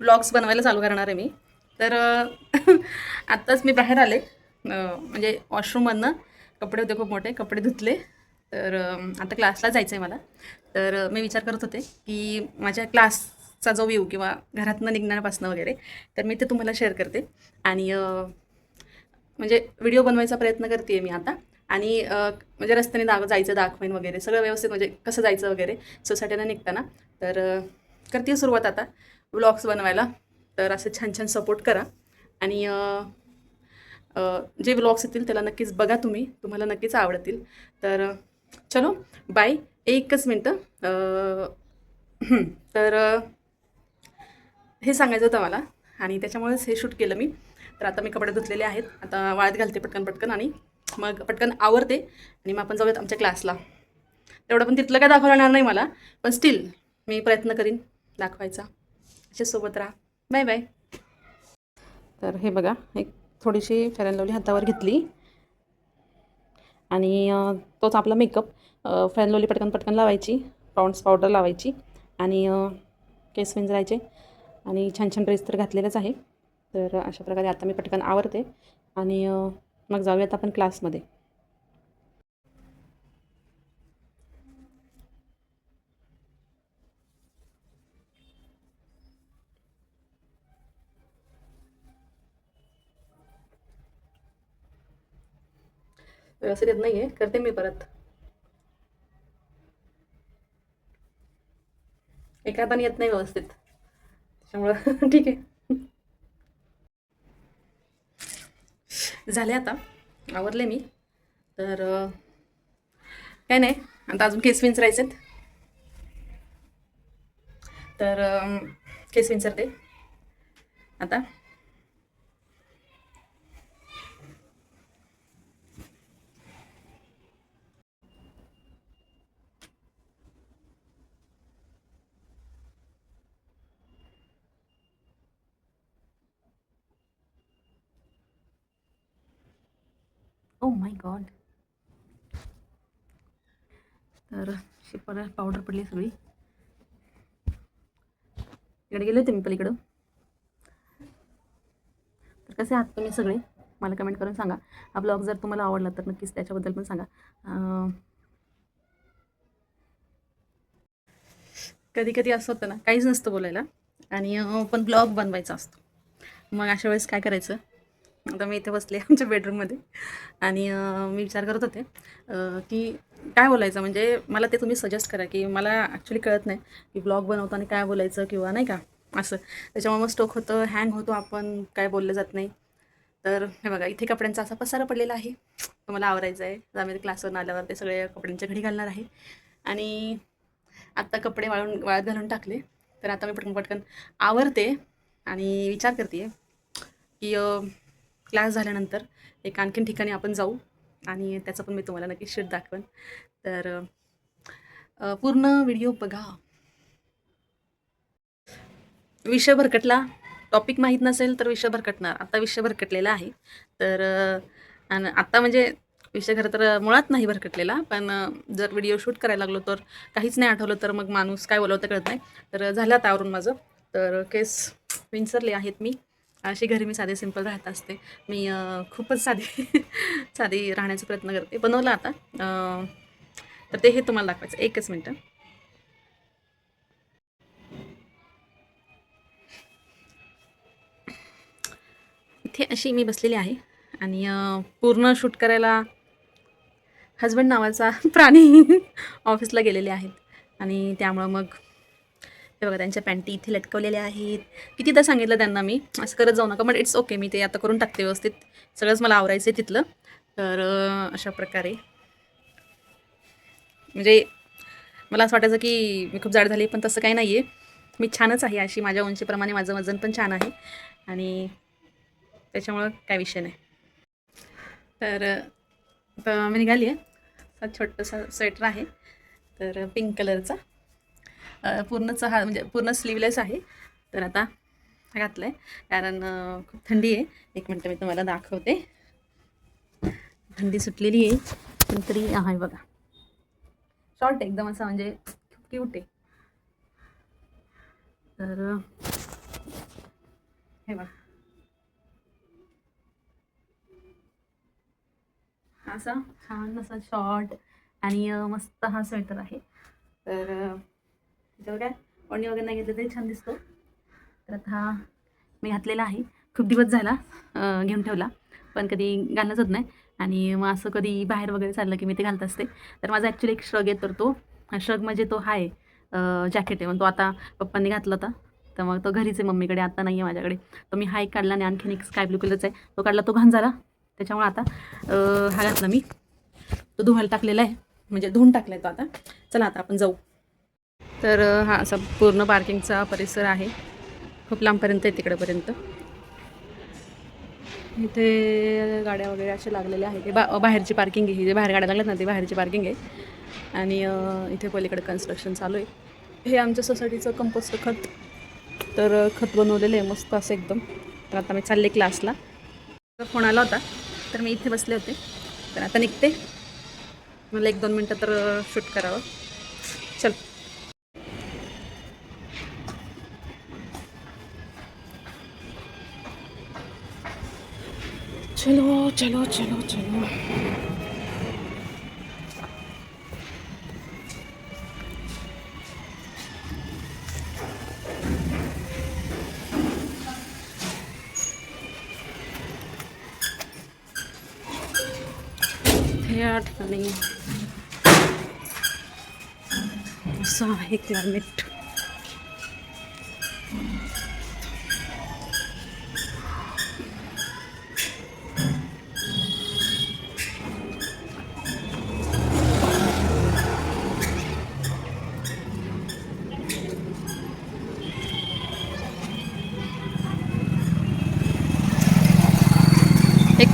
Blogs बनवायला चालू करणार आहे मी. तर आत्ताच मी बाहेर आले. म्हणजे वॉशरूममधनं कपडे होते खूप मोठे कपडे धुतले. तर आता क्लासला जायचं आहे मला. तर मी विचार करत होते की माझ्या क्लासचा जो व्ह्यू किंवा घरातनं निघणाऱ्यापासनं वगैरे तर मी ते तुम्हाला शेअर करते. आणि म्हणजे व्हिडिओ बनवायचा प्रयत्न करते आहे मी आता. आणि म्हणजे रस्त्याने दाग जायचं दाखवेन वगैरे. सगळं व्यवस्थित म्हणजे कसं जायचं वगैरे सोसायटीनं निघताना. तर करते सुरुवात आता. व्लॉग्स बनवायला. तर असे छान छान सपोर्ट करा. आणि जे व्लॉग्स येतील त्याला नक्कीच बघा तुम्ही. तुम्हाला नक्कीच आवडतील. तर चलो बाय एकच मिनटं. तर हे सांगायचं होतं मला. आणि त्याच्यामुळेच हे शूट केलं मी. तर आता मी कपडे धुतलेले आहेत. आता वाळत घालते पटकन पटकन. आणि मग पटकन आवरते. आणि मग आपण जाऊयात आमच्या क्लासला तेवढं पण तिथलं काय दाखवणार नाही मला. पण स्टील मी प्रयत्न करीन. दाखवायचा. सोबत राहा. Bye bye. तर हे बघा एक थोडीशी फेरन अँड लवली हातावर घेतली. आणि तोच आपला मेकअप फेरन अँड लवली पटकन पटकन लावायची. पाऊंड्स पावडर लावायची. आणि केस विंजरायचे. आणि छान छान ड्रेस तर घातलेलाच आहे. तर अशा प्रकारे आता मी पटकन आवरते. आणि मग जाऊयात आपण क्लासमध्ये व्यवस्थित येत नाही आहे करते मी परत. एका हाताने येत नाही व्यवस्थित. त्याच्यामुळं ठीक आहे. झाले आता. आवरले मी. तर काय नाही. आता अजून केस विंचरायचे तर केस विंचरते. आता ओ माय गॉड तर शिपर पावडर पडली सगळी. इकडे गेले होते मी पलीकडं. तर कसे आहात तुम्ही सगळे? मला कमेंट करून सांगा. हा ब्लॉग जर तुम्हाला आवडला तर नक्कीच त्याच्याबद्दल पण सांगा. कधी कधी असं होतं ना काहीच नसतं बोलायला. आणि पण ब्लॉग बनवायचा असतो. मग अशा वेळेस काय करायचं? आता मी इथे बसले आमच्या बेडरूममध्ये आणि मी विचार करत होते की काय बोलायचं? म्हणजे मला ते तुम्ही सजेस्ट करा की मला ॲक्च्युली कळत नाही की ब्लॉग बनवताना काय बोलायचं किंवा नाही का? असं. त्याच्यामुळे मग स्टोक होतं हँग होतो आपण काय बोललं जात नाही. तर हे बघा इथे कपड्यांचा असा पसारा पडलेला आहे. तो मला आवरायचा आहे. आम्ही क्लासवरून आल्यावर ते सगळे कपड्यांच्या घडी घालणार आहे. आणि आत्ता कपडे वाळून वाळत घालून टाकले. तर आता मी पटकन पटकन आवरते आणि विचार करते की क्लास झाल्यानंतर एक आणखीन ठिकाणी आपण जाऊ आणि त्याचं पण मी तुम्हाला नक्कीच शेट दाखवेन. तर पूर्ण व्हिडिओ बघा. विषय भरकटला. टॉपिक माहीत नसेल तर विषय भरकटणार. आता विषय भरकटलेला आहे. तर आणि आत्ता म्हणजे विषय खरं तर मुळात नाही भरकटलेला पण जर व्हिडिओ शूट करायला लागलो तर काहीच नाही आठवलं तर मग माणूस काय बोलवतं कळत नाही. तर झालं आता आवरून माझं. तर केस विंचरले आहेत मी. अशी घरी मी साधे सिंपल राहत असते. मी खूपच साधी साधी राहण्याचा प्रयत्न करते. बनवलं आता. तर ते हे तुम्हाला दाखवायचं. एकच मिनटं. इथे अशी मी बसलेली आहे. आणि पूर्ण शूट करायला हजबंड नावाचा प्राणी ऑफिसला गेलेले आहेत. आणि त्यामुळं मग हे बघा त्यांच्या पॅन्टी इथे लटकवलेल्या आहेत. कितीदा सांगितलं त्यांना मी. असं करत जाऊ नका बट इट्स ओके मी ते आता करून टाकते व्यवस्थित. सगळंच मला आवरायचं आहे तिथलं. तर अशा प्रकारे. म्हणजे मला असं वाटायचं की मी खूप जाड झाली पण तसं काही नाही आहे मी छानच आहे अशी माझ्या उंचीप्रमाणे माझं वजन पण छान आहे. आणि त्याच्यामुळं काय विषय नाही. तर आता मी निघाली आहे असा छोटंसा स्वेटर आहे. तर पिंक कलरचा. पूर्णच हा म्हणजे पूर्ण स्लीवलेस आहे. तर आता हा आहे कारण खूप थंडी आहे. एक मिनटं मी तुम्हाला दाखवते. थंडी सुटलेली आहे. पण तरी आहे बघा. शॉर्ट एकदम असा म्हणजे खूप क्यूट आहे. तर हे बघा. असा छान असा शॉर्ट आणि मस्त हा स्वेटर आहे. तर त्याच्यावर काय? ओढणी वगैरे नाही घेतलं तरी छान दिसतो. तर आता हा मी घातलेला आहे. खूप दिवस झाला घेऊन ठेवला पण कधी घालणंच होत नाही. आणि मग असं कधी बाहेर वगैरे चाललं की मी ते घालत असते. तर माझा ॲक्च्युली एक श्रग आहे तर तो श्रग म्हणजे तो हा आहे जॅकेट आहे. मग तो आता पप्पांनी घातला होता. तर मग तो घरीच आहे मम्मीकडे आता नाही आहे माझ्याकडे. तो मी हा एक काढला आणि आणखीन एक स्काय ब्लू कलरचा आहे. तो काढला तो घाण झाला. त्याच्यामुळे आता हा घातला मी. तो धुवायला टाकलेला आहे. म्हणजे धुवून टाकला आहे तो आता. चला आता आपण जाऊ. तर हा असा पूर्ण पार्किंगचा परिसर आहे. खूप लांबपर्यंत आहे तिकडेपर्यंत. इथे गाड्या वगैरे असे लागलेल्या आहेत. ते बा बाहेरची पार्किंग आहे. ही जे बाहेर गाड्या लागल्यात ना ते बाहेरची पार्किंग आहे. आणि इथे पलीकडे कन्स्ट्रक्शन चालू आहे. हे आमच्या सोसायटीचं कंपोस्ट खत. तर खत बनवलेलं आहे. मस्त असं एकदम. तर आता मी चालले क्लासला फोन आला होता. तर मी इथे बसले होते. तर आता निघते. मला एक दोन मिनटं तर शूट करावं. चलो चलो चलो चलो। या ठिकाणी असं आहे क्लायमेट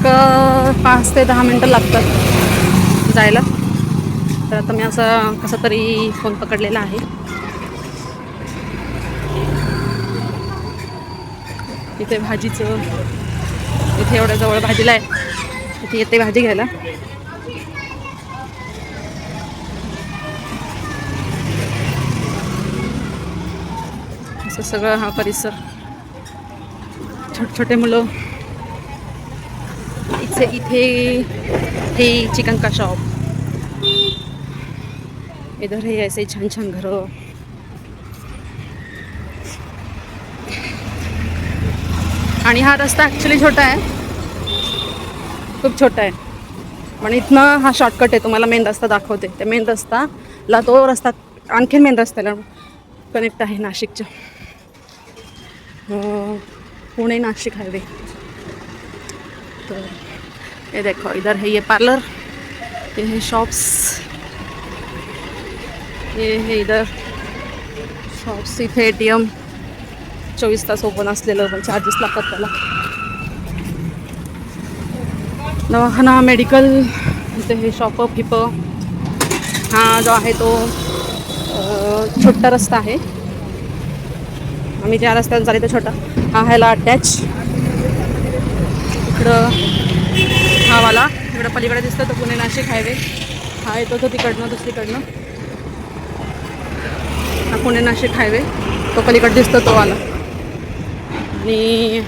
एक पाच ते दहा मिनटं लागतात जायला. तर आता मी असं कसं तरी फोन पकडलेला आहे. इथे भाजीचं इथे एवढ्या जवळ भाजीला आहे. इथे येते भाजी घ्यायला. असं सगळं हा परिसर. छोटे छोटे मुलं इथे इथे हे चिकन का शॉप इधर हे ऐसे छान छान घरं आणि हा रस्ता ॲक्च्युली छोटा आहे. खूप छोटा आहे. पण इथनं हा शॉर्टकट आहे तुम्हाला मेन रस्ता दाखवते. त्या मेन रस्ताला तो रस्ता आणखीन मेन रस्त्याला कनेक्ट आहे नाशिकच्या. पुणे नाशिक हायवे तर ये देखो इधर है ये पार्लर ये है शॉप्स ये है इधर शॉप्स इथे ए टी एम चोवीस तास ओपन असलेलं पण चार्जेस लागतात त्याला दवाखाना मेडिकल इथे हे शॉप हिप हा जो आहे तो छोटा रस्ता आहे आम्ही ज्या रस्त्यावर चालेल तो छोटा. हा ह्याला अटॅच इकडं हावाला इकडं पलीकडे दिसतं तो पुणे नाशिक हायवे हा येतो तो तिकडनं दुसरीकडनं. हा पुणे नाशिक हायवे तो पलीकडे दिसतो तो वाला आणि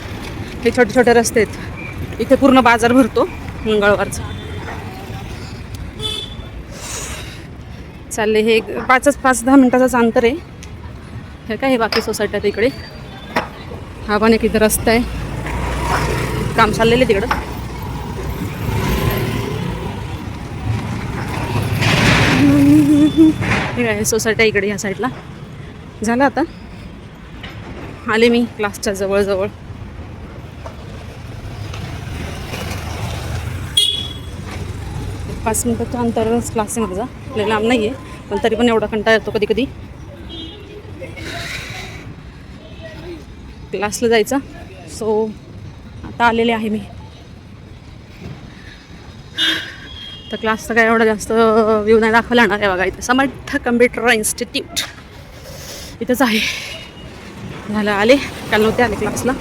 हे छोटे छोटे रस्ते आहेत. इथे पूर्ण बाजार भरतो मंगळवारचा. चालले हे एक पाचच पाच दहा मिनटाचाच अंतर आहे. हे काय हे बाकी सोसायट्यात तिकडे हा पण एक इथं रस्ता आहे. काम चाललेलं आहे तिकडं. हे आहे सोसायट्या इकडे ह्या साईडला. झालं आता? आले मी क्लासच्या जवळजवळ. पाच मिनटाच्या अंतरावरच क्लास आहे माझा. आपल्याला लांब नाही आहे पण तरी पण एवढा कंटाळा येतो कधी कधी क्लासला जायचा. सो आता आलेले आहे मी. तर क्लासचा काय एवढा जास्त व्ह्यू नाही दाखवला ना आहे बघा इथं. समर्थ कम्प्युटर इन्स्टिट्यूट इथंच आहे. झालं आले. काल नव्हते आले क्लासला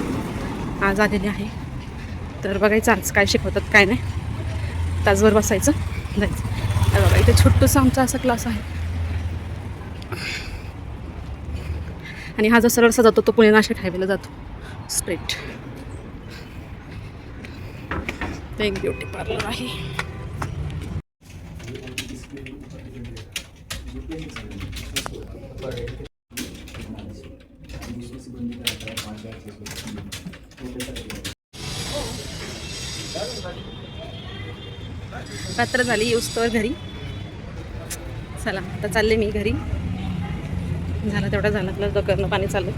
आज आलेले आहे. तर बघायचं आज काय शिकवतात काय नाही. तासभर बसायचं. जायचं. तर बघा इथे छोटूसा आमचा असा क्लास आहे. आणि हा जो सरळसा जातो तो पुणे नाशिक हायवेला जातो. स्ट्रेट एक ब्युटी पार्लर आहे. रात्र झाली येऊस्तवर घरी. चला आता चालले मी घरी. झालं तेवढं झाला आपलं करणं पाणी चाललं